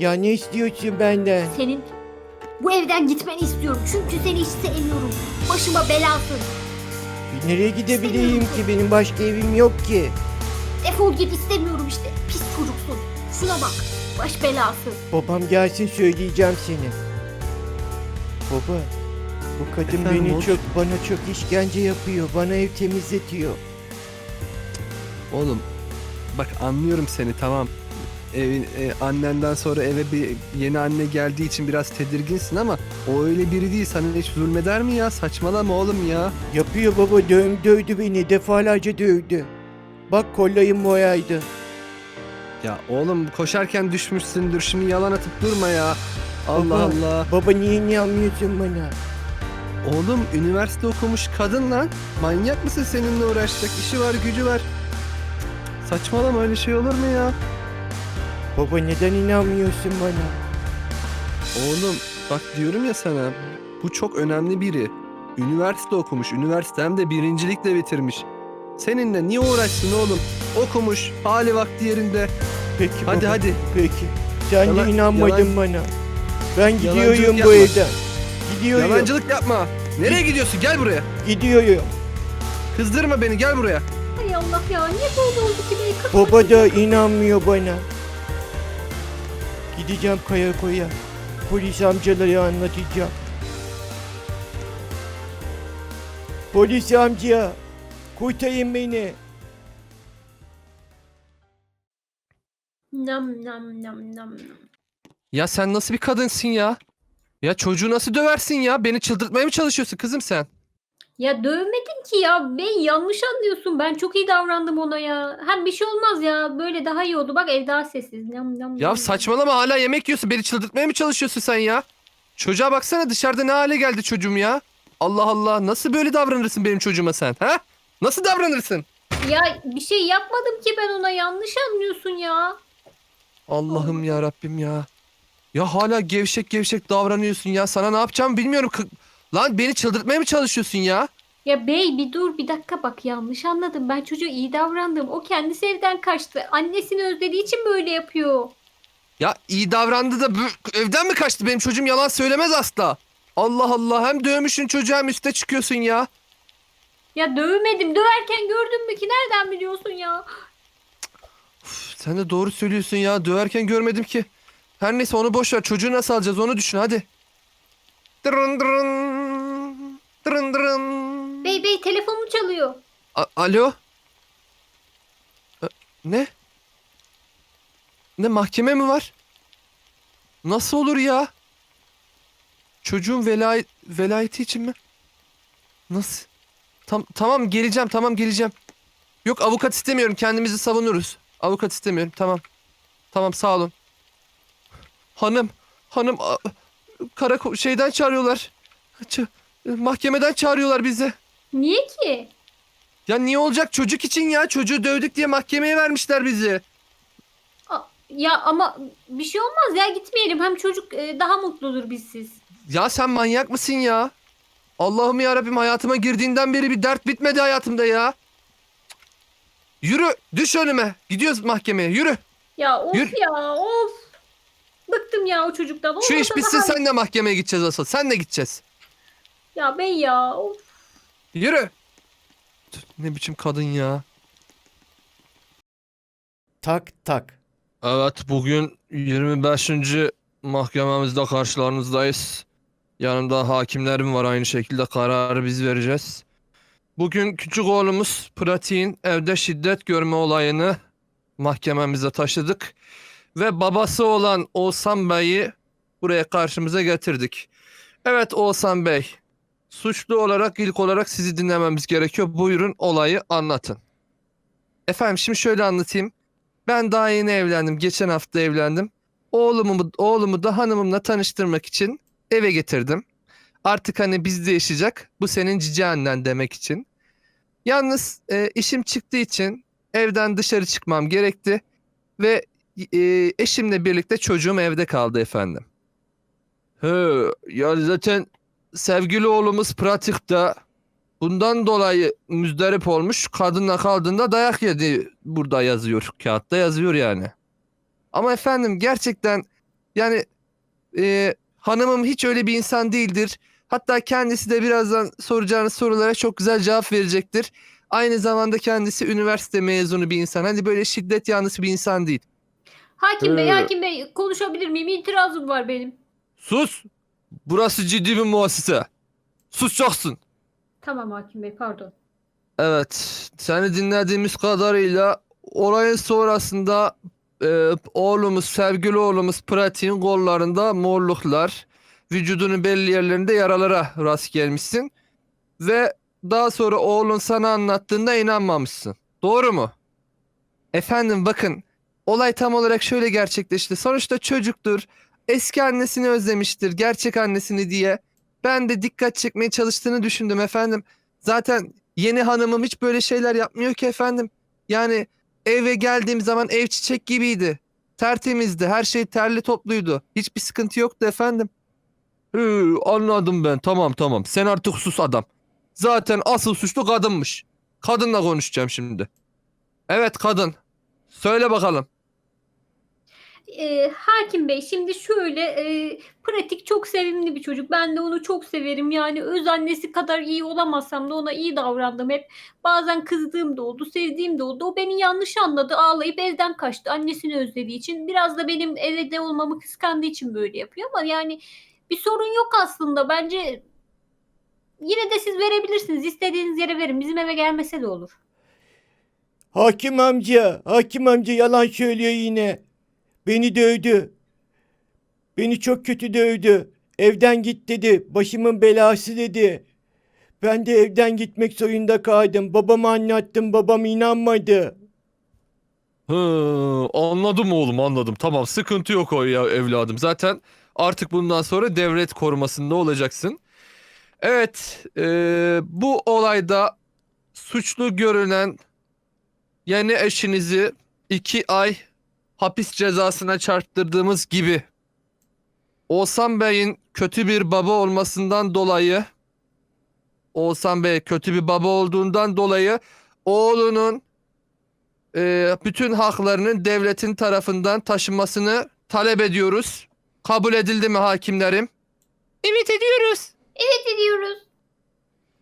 Ya ne istiyorsun benden? Senin bu evden gitmeni istiyorum. Çünkü seni hiç sevmiyorum. Başıma belasın. Nereye gidebileyim ki? Benim başka evim yok ki. Defol git istemiyorum işte. Pis çocuksun. Şuna bak. Baş belası. Babam gelsin söyleyeceğim seni. Baba, bu kadın Efendim beni oğlum? çok, bana çok işkence yapıyor. Bana ev temizletiyor. Oğlum bak anlıyorum seni tamam. Evin, e, annenden sonra eve bir yeni anne geldiği için biraz tedirginsin ama o öyle biri değil sana hiç zulmeder mi ya saçmalama oğlum ya. Yapıyor baba, dövüm dövdü beni. Defalarca dövdü. Bak kollayım boyaydı. Ya oğlum koşarken düşmüşsündür şimdi yalan atıp durma ya. Allah Baba. Allah. Baba niye inanmıyorsun bana? Oğlum üniversite okumuş kadın lan. Manyak mısın seninle uğraşacak işi var gücü var. Saçmalama öyle şey olur mu ya? Baba neden inanmıyorsun bana? Oğlum bak diyorum ya sana bu çok önemli biri. Üniversite okumuş, üniversite hem de birincilikle bitirmiş. Seninle niye uğraşsın oğlum? Okumuş, hali vakti yerinde. Peki Hadi baba, hadi. Peki. Sen Yalan- de inanmadın yalan- bana. Ben gidiyorum bu yapma. evden. Gidiyorum. Yalancılık yapma. Nereye gidiyorsun? Gel buraya. Gidiyorum. Kızdırma beni gel buraya. Hay Allah ya niye böyle oldu ki be? Kafam Baba da inanmıyor bana. Gideceğim karakoya. Polis amcalara anlatacağım. Polis amca, kurtarın beni. Nam nam nam nam nam. Ya sen nasıl bir kadınsın ya? Ya çocuğu nasıl döversin ya? Beni çıldırtmaya mı çalışıyorsun kızım sen? Ya dövmedin ki ya. Bey yanlış anlıyorsun. Ben çok iyi davrandım ona ya. Hem bir şey olmaz ya. Böyle daha iyi oldu. Bak ev daha sessiz. Nam nam Ya nam. saçmalama hala yemek yiyorsun. Beni çıldırtmaya mı çalışıyorsun sen ya? Çocuğa baksana dışarıda ne hale geldi çocuğum ya. Allah Allah nasıl böyle davranırsın benim çocuğuma sen? Ha? Nasıl davranırsın? Ya bir şey yapmadım ki ben ona. Yanlış anlıyorsun ya. Allah'ım ya Rabbim ya. Ya hala gevşek gevşek davranıyorsun ya. Sana ne yapacağımı bilmiyorum. Lan beni çıldırtmaya mı çalışıyorsun ya? Ya bey bir dur bir dakika bak yanlış anladım. Ben çocuğa iyi davrandım. O kendisi evden kaçtı. Annesini özlediği için böyle yapıyor. Ya iyi davrandı da bu- evden mi kaçtı? Benim çocuğum yalan söylemez asla. Allah Allah hem dövmüşsün çocuğa hem üste çıkıyorsun ya. Ya dövmedim. Döverken gördün mü ki? Nereden biliyorsun ya? Üf, Sen de doğru söylüyorsun ya. Döverken görmedim ki. Her neyse onu boş ver. Çocuğu nasıl alacağız onu düşün hadi. Dırın dırın. Dırın dırın. Bey bey telefonum çalıyor. A- Alo? E, Ne? Ne mahkeme mi var? Nasıl olur ya? Çocuğun velayet velayeti için mi? Nasıl? Tam tamam geleceğim tamam geleceğim. Yok avukat istemiyorum kendimizi savunuruz. Avukat istemiyorum tamam. Tamam sağ olun. Hanım hanım a- karakol şeyden çağırıyorlar. Ç- mahkemeden çağırıyorlar bizi. Niye ki? Ya niye olacak çocuk için ya? Çocuğu dövdük diye mahkemeye vermişler bizi. A- Ya ama bir şey olmaz ya gitmeyelim. Hem çocuk e, daha mutludur bizsiz. Ya sen manyak mısın ya? Allah'ım ya Rabbim hayatıma girdiğinden beri bir dert bitmedi hayatımda ya. Yürü düş önüme. Gidiyoruz mahkemeye yürü. Ya of Yürü. ya of. Bıktım ya o çocuktan. Şu iş bitsin daha- sen de mahkemeye gideceğiz asıl. Sen de gideceğiz. Ya bey ya of. Yürü. Ne biçim kadın ya. Tak tak. Evet bugün 25. mahkememizde karşılarınızdayız. Yanımda hakimlerim var aynı şekilde kararı biz vereceğiz. Bugün küçük oğlumuz Pratik'in evde şiddet görme olayını mahkememize taşıdık. Ve babası olan Oğuzhan Bey'i buraya karşımıza getirdik. Evet Oğuzhan Bey, suçlu olarak ilk olarak sizi dinlememiz gerekiyor. Buyurun olayı anlatın. Efendim şimdi şöyle anlatayım. Ben daha yeni evlendim. Geçen hafta evlendim. Oğlumu, oğlumu da hanımımla tanıştırmak için eve getirdim. Artık hani bizde yaşayacak. Bu senin cici annen demek için. Yalnız e, işim çıktığı için evden dışarı çıkmam gerekti. Ve e, eşimle birlikte çocuğum evde kaldı efendim. He, ya zaten sevgili oğlumuz pratikte bundan dolayı müzdarip olmuş. Kadınla kaldığında dayak yedi burada yazıyor. Kağıtta yazıyor yani. Ama efendim gerçekten Yani e, hanımım hiç öyle bir insan değildir. Hatta kendisi de birazdan soracağınız sorulara çok güzel cevap verecektir. Aynı zamanda kendisi üniversite mezunu bir insan. Hani böyle şiddet yanlısı bir insan değil. Hakim Bey, Ee. Hakim Bey konuşabilir miyim? İtirazım var benim. Sus! Burası ciddi bir muassese. Susacaksın. Tamam Hakim Bey pardon. Evet, seni dinlediğimiz kadarıyla olayın sonrasında e, oğlumuz, sevgili oğlumuz Pratik'in kollarında morluklar, vücudunun belli yerlerinde yaralara rast gelmişsin ve daha sonra oğlun sana anlattığında inanmamışsın. Doğru mu? Efendim bakın, olay tam olarak şöyle gerçekleşti. Sonuçta çocuktur, eski annesini özlemiştir, gerçek annesini diye. Ben de dikkat çekmeye çalıştığını düşündüm efendim. Zaten Yeni hanımım hiç böyle şeyler yapmıyor ki efendim. Yani eve geldiğim zaman ev çiçek gibiydi. Tertemizdi. Her şey terli topluydu. Hiçbir sıkıntı yoktu efendim. Hı, anladım ben. Tamam tamam. Sen artık sus adam. Zaten asıl suçlu kadınmış. Kadınla konuşacağım şimdi. Evet kadın. Söyle bakalım. Ee, Hakim Bey şimdi şöyle e, pratik çok sevimli bir çocuk. Ben de onu çok severim. Yani öz annesi kadar iyi olamazsam da ona iyi davrandım hep. Bazen kızdığım da oldu, sevdiğim de oldu. O beni yanlış anladı. Ağlayıp evden kaçtı. Annesini özlediği için. Biraz da benim evde olmamı kıskandığı için böyle yapıyor ama yani bir sorun yok aslında. Bence yine de siz verebilirsiniz. İstediğiniz yere verin. Bizim eve gelmese de olur. Hakim amca, hakim amca yalan söylüyor yine. Beni dövdü. Beni çok kötü dövdü. Evden git dedi. Başımın belası dedi. Ben de evden gitmek zorunda kaldım. Babama anlattım. Babam inanmadı. Hı, anladım oğlum anladım. Tamam sıkıntı yok o ya evladım. Zaten artık bundan sonra devlet korumasında olacaksın. Evet eee, bu olayda suçlu görülen yeni eşinizi iki ay hapis cezasına çarptırdığımız gibi Oğuzhan Bey'in kötü bir baba olmasından dolayı Oğuzhan Bey kötü bir baba olduğundan dolayı oğlunun e, bütün haklarının devletin tarafından taşınmasını talep ediyoruz. Kabul edildi mi hakimlerim? Evet ediyoruz. Evet ediyoruz.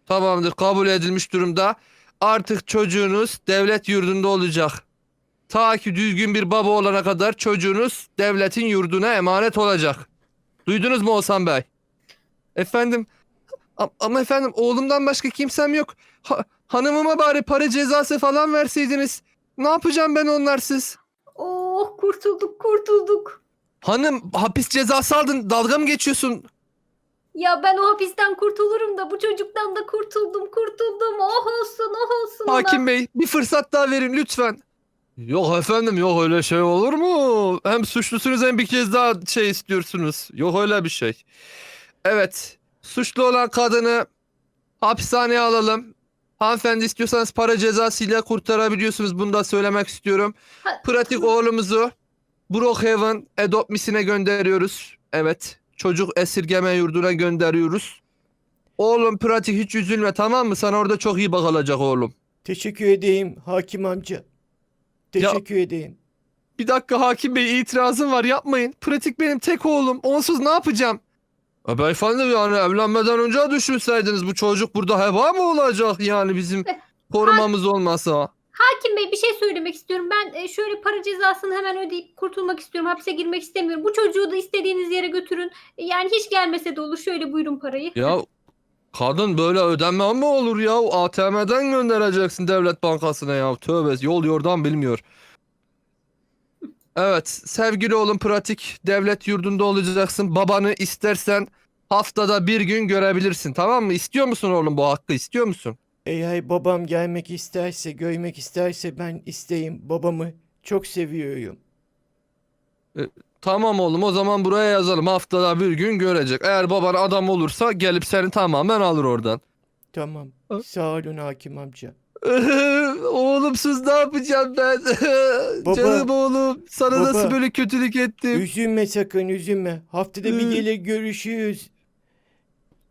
Tamamdır kabul edilmiş durumda. Artık çocuğunuz devlet yurdunda olacak. Ta ki düzgün bir baba olana kadar çocuğunuz devletin yurduna emanet olacak. Duydunuz mu Oğuzhan Bey? Efendim a- ama efendim oğlumdan başka kimsem yok. Ha- hanımıma bari para cezası falan verseydiniz. Ne yapacağım ben onlarsız? Oh kurtulduk kurtulduk. Hanım hapis cezası aldın dalga mı geçiyorsun? Ya ben o hapisten kurtulurum da bu çocuktan da kurtuldum kurtuldum. Oh olsun oh olsun. ona. Hakim Bey bir fırsat daha verin lütfen. Yok efendim yok öyle şey olur mu? Hem suçlusunuz hem bir kez daha şey istiyorsunuz. Yok öyle bir şey. Evet suçlu olan kadını hapishaneye alalım. Hanımefendi istiyorsanız para cezasıyla kurtarabiliyorsunuz. Bunu da söylemek istiyorum. Ha- Pratik oğlumuzu Brookhaven Adopt Misi'ne gönderiyoruz. Evet çocuk esirgeme yurduna gönderiyoruz. Oğlum pratik hiç üzülme tamam mı? Sana orada çok iyi bakılacak oğlum. Teşekkür edeyim hakim amca. Teşekkür edeyim. Bir dakika hakim bey itirazım var yapmayın. Pratik benim tek oğlum. Onsuz ne yapacağım? E beyefendi yani evlenmeden önce düşünseydiniz bu çocuk burada heba mı olacak yani bizim korumamız olmasa? Hakim Bey bir şey söylemek istiyorum. Ben e, şöyle para cezasını hemen ödeyip kurtulmak istiyorum. Hapse girmek istemiyorum. Bu çocuğu da istediğiniz yere götürün. E, Yani hiç gelmese de olur. Şöyle buyurun parayı. Ya kadın böyle ödenme mi olur ya? ATM'den göndereceksin devlet bankasına ya. Tövbe yol yordan bilmiyor. Evet sevgili oğlum pratik devlet yurdunda olacaksın. Babanı istersen haftada bir gün görebilirsin tamam mı? İstiyor musun oğlum bu hakkı istiyor musun? Eğer babam gelmek isterse, görmek isterse ben isteyim. Babamı çok seviyorum. Tamam oğlum o zaman buraya yazalım haftada bir gün görecek. Eğer baban adam olursa gelip seni tamamen alır oradan. Tamam. Sağ olun hakim amca. Oğlumsuz ne yapacağım ben? Baba, Canım oğlum sana nasıl baba. böyle kötülük ettim? Üzülme sakın üzülme. Haftada bir Hı. gelir görüşürüz.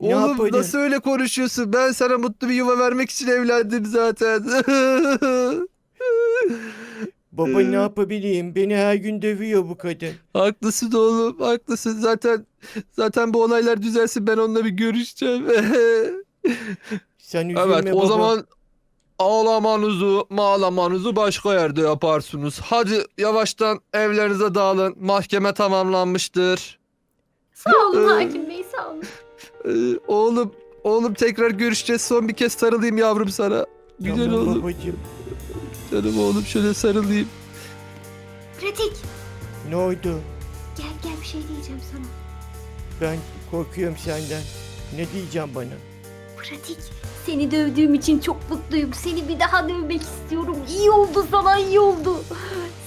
Ne Oğlum yapalım? nasıl öyle konuşuyorsun? Ben sana mutlu bir yuva vermek için evlendim zaten. Baba Ee. ne yapabileyim? Beni her gün dövüyor bu kadın. Haklısın oğlum haklısın. Zaten zaten bu olaylar düzelsin ben onunla bir görüşeceğim. Sen üzülme evet o baba. zaman ağlamanızı mağlamanızı başka yerde yaparsınız. Hadi yavaştan evlerinize dağılın. Mahkeme tamamlanmıştır. Sağ olun Ee, hakim bey sağ olun. Ee, oğlum oğlum tekrar görüşeceğiz. Son bir kez sarılayım yavrum sana. Güzel Tamam oğlum. babacığım. Canım oğlum şöyle sarılayım. Pratik Ne oldu? gel gel bir şey diyeceğim sana. Ben korkuyorum senden. Ne diyeceğim bana? Pratik seni dövdüğüm için çok mutluyum. Seni bir daha dövmek istiyorum. İyi oldu sana iyi oldu.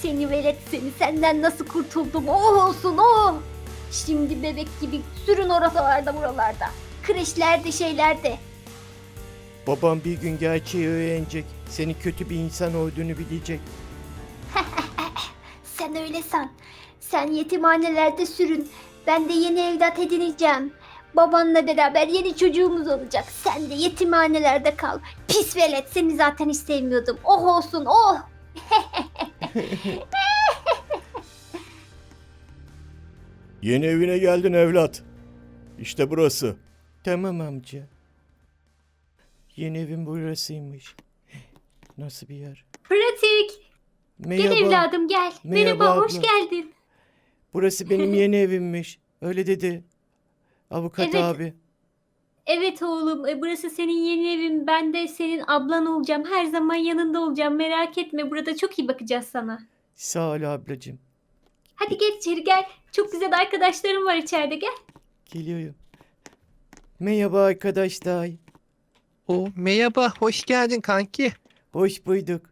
Seni velet seni senden nasıl kurtuldum. Oh olsun oh. Şimdi bebek gibi sürün oralarda buralarda. Kreşlerde şeylerde. Babam bir gün gerçeği öğrenecek. Senin kötü bir insan olduğunu bilecek. Sen öyle san. Sen yetimhanelerde sürün. Ben de yeni evlat edineceğim. Babanla beraber yeni çocuğumuz olacak. Sen de yetimhanelerde kal. Pis velet seni zaten hiç sevmiyordum. Oh olsun oh. Yeni evine geldin evlat. İşte burası. Tamam amca. Yeni evim burasıymış. Nasıl bir yer? Pratik. Merhaba. Gel evladım gel. Merhaba Merhaba, hoş abla. geldin. Burası benim yeni evimmiş. Öyle dedi. Avukat Evet. abi. Evet oğlum e, burası senin yeni evin. Ben de senin ablan olacağım. Her zaman yanında olacağım. Merak etme burada çok iyi bakacağız sana. Sağ ol ablacığım. Hadi gel içeri gel. Çok güzel arkadaşlarım var içeride gel. Geliyorum. Merhaba arkadaşlar. O merhaba hoş geldin kanki. Hoş bulduk.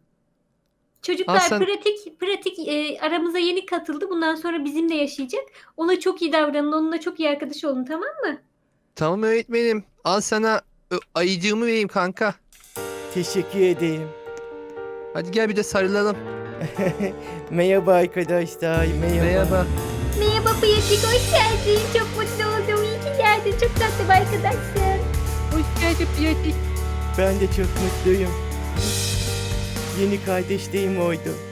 Çocuklar Aa, sen- pratik pratik e, aramıza yeni katıldı. Bundan sonra bizimle yaşayacak. Ona çok iyi davranın. Onunla çok iyi arkadaş olun tamam mı? Tamam öğretmenim. Al sana ö, ayıcığımı vereyim kanka. Teşekkür edeyim. Hadi gel bir de sarılalım. Merhaba arkadaşlar. Merhaba. Merhaba. Merhaba pratik hoş geldin. Çok mutlu oldum. İyi ki geldin. Çok tatlı bir arkadaşsın. Hoş geldin pratik. Ben de çok mutluyum. Yeni kardeşliğim oldu.